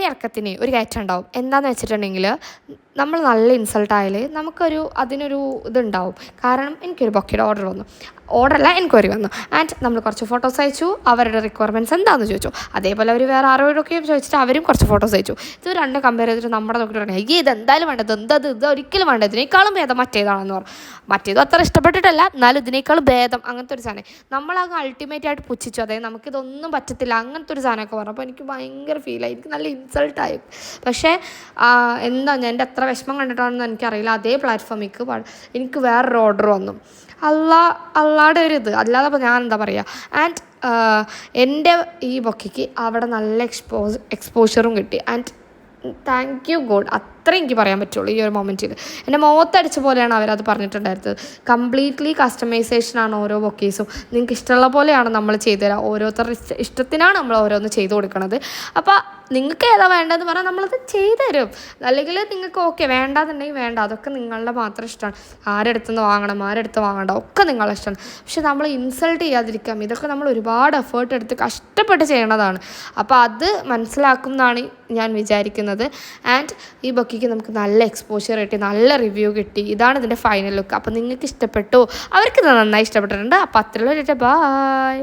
ഒരു ഇറക്കത്തിന് ഒരു കയറ്റം ഉണ്ടാവും. എന്താണെന്ന് വെച്ചിട്ടുണ്ടെങ്കിൽ നമ്മൾ നല്ല ഇൻസൾട്ടായാൽ നമുക്കൊരു അതിനൊരു ഇതുണ്ടാവും. കാരണം എനിക്കൊരു ബൊക്കയുടെ ഓർഡർ വന്നു. ഓർഡറല്ല എൻക്വയറി വന്നു. ആൻഡ് നമ്മൾ കുറച്ച് ഫോട്ടോസ് അയച്ചു. അവരുടെ റിക്വയർമെന്റ്സ് എന്താണെന്ന് ചോദിച്ചു. അതേപോലെ അവർ വേറെ ആരോടൊക്കെയും ചോദിച്ചിട്ട് അവരും കുറച്ച് ഫോട്ടോസ് അയച്ചു. ഇത് രണ്ടും കമ്പയർ ചെയ്തിട്ട് നമ്മുടെ നോക്കിയിട്ട് പറഞ്ഞു ഈ ഇത് എന്തായാലും വേണ്ടത്? എന്തത് ഇത്? ഒരിക്കലും വേണ്ട. ഇതിനേക്കാളും ഭേദം മറ്റേതാണെന്ന് പറഞ്ഞു. മറ്റേതും അത്ര ഇഷ്ടപ്പെട്ടിട്ടല്ല എന്നാലും ഇതിനേക്കാളും ഭേദം അങ്ങനത്തെ ഒരു സാധനം. നമ്മളങ്ങ് അൾട്ടിമേറ്റ് ആയിട്ട് പുച്ഛിച്ചു. അതായത് നമുക്കിതൊന്നും പറ്റത്തില്ല അങ്ങനത്തെ ഒരു സാധനമൊക്കെ പറഞ്ഞു. അപ്പോൾ എനിക്ക് ഭയങ്കര ഫീലായി എനിക്ക് നല്ല ഇൻസൾട്ടായി പക്ഷേ എന്താ ഞാൻ എന്റെ എത്ര വിഷമം കണ്ടിട്ടാണെന്ന് എനിക്കറിയില്ല. അതേ പ്ലാറ്റ്ഫോമിക്ക് എനിക്ക് വേറൊരു ഓർഡർ വന്നു. അല്ല അല്ല അല്ലാടെ ഒരു ഇത് അല്ലാതെ ഞാൻ എന്താ പറയുക ആൻഡ് എന്റെ ഈ ബൊക്കയ്ക്ക് അവിടെ നല്ല എക്സ്പോസ് എക്സ്പോഷറും കിട്ടി. ആൻഡ് താങ്ക് യു ഗോഡ് അത്ര എനിക്ക് പറയാൻ പറ്റുള്ളൂ ഈ ഒരു മൊമെന്റിൽ എന്റെ മോത്തടിച്ച പോലെയാണ് അവരത് പറഞ്ഞിട്ടുണ്ടായിരുന്നത്. കംപ്ലീറ്റ്ലി കസ്റ്റമൈസേഷനാണ് ഓരോ ബൊക്കേസും നിങ്ങൾക്ക് ഇഷ്ടമുള്ള പോലെയാണ് നമ്മൾ ചെയ്തു തരാം. ഓരോരുത്തരുടെ ഇഷ്ട ഇഷ്ടത്തിനാണ് നമ്മൾ ഓരോന്ന് ചെയ്തു കൊടുക്കുന്നത് അപ്പോൾ നിങ്ങൾക്ക് ഏതാ വേണ്ടതെന്ന് പറഞ്ഞാൽ നമ്മളത് ചെയ്തു തരും. അല്ലെങ്കിൽ നിങ്ങൾക്ക് ഓക്കെ വേണ്ടാന്നുണ്ടെങ്കിൽ വേണ്ട. അതൊക്കെ നിങ്ങളുടെ മാത്രം ഇഷ്ടമാണ്. ആരെടുത്തുനിന്ന് വാങ്ങണം ആരെടുത്ത് വാങ്ങണ്ട ഒക്കെ നിങ്ങളുടെ ഇഷ്ടമാണ്. പക്ഷെ നമ്മൾ ഇൻസൾട്ട് ചെയ്യാതിരിക്കാം. ഇതൊക്കെ നമ്മൾ ഒരുപാട് എഫേർട്ട് എടുത്ത് കഷ്ടപ്പെട്ട് ചെയ്യണതാണ്. അപ്പോൾ അത് മനസ്സിലാക്കും എന്നാണ് ഞാൻ വിചാരിക്കുന്നത്. ആൻഡ് ഈ ബൊക്കിക്ക് നമുക്ക് നല്ല എക്സ്പോഷർ കിട്ടി നല്ല റിവ്യൂ കിട്ടി. ഇതാണ് ഇതിന്റെ ഫൈനൽ ലുക്ക് അപ്പോൾ നിങ്ങൾക്ക് ഇഷ്ടപ്പെട്ടു അവർക്ക് നന്നായി ഇഷ്ടപ്പെട്ടിട്ടുണ്ട്. അപ്പോൾ അത്രയുള്ള ബായ്